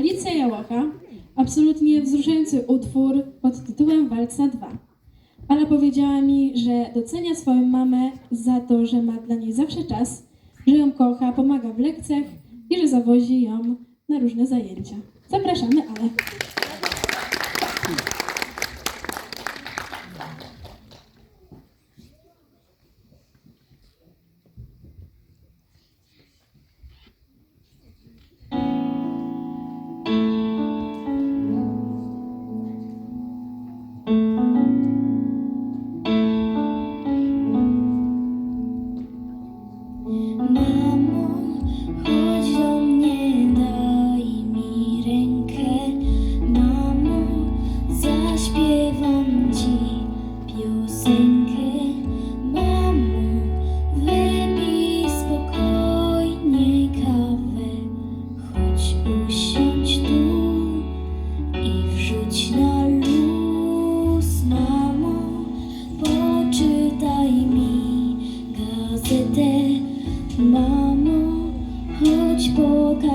Alicja Jałocha, absolutnie wzruszający utwór pod tytułem Walc na dwa. Ale powiedziała mi, że docenia swoją mamę za to, że ma dla niej zawsze czas, że ją kocha, pomaga w lekcjach i że zawozi ją na różne zajęcia. Zapraszamy, Ale.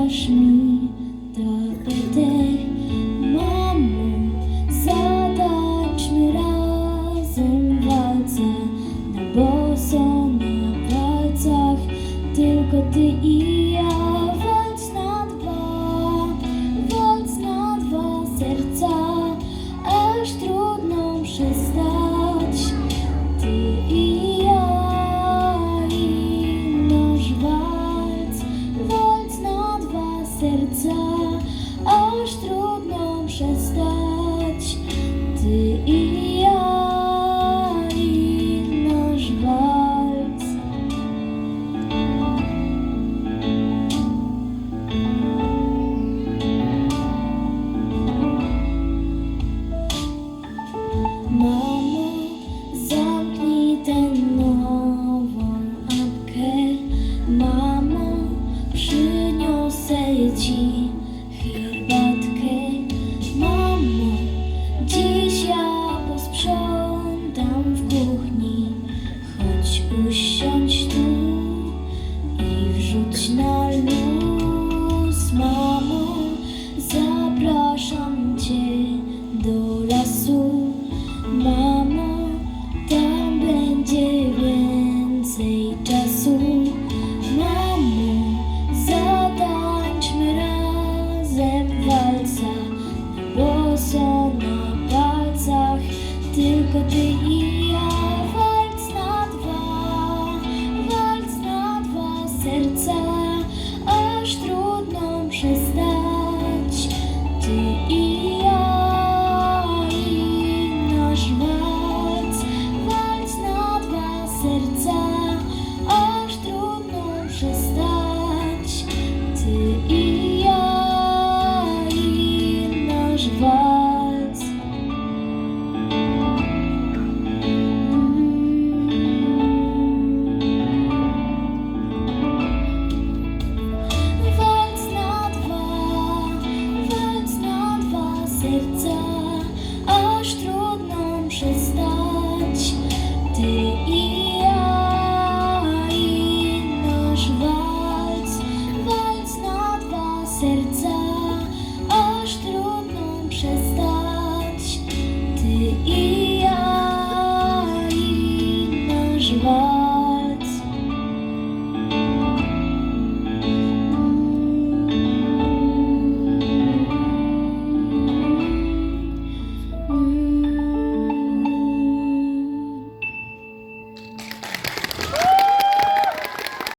Pokaż mi razem walca na boso na. Tylko ty i usiądź tu i wrzuć na luz. Mamo, zapraszam cię do lasu. Mamo, tam będzie więcej czasu. Mamo, zatańczmy razem walca boso na palcach. Tylko ty i Và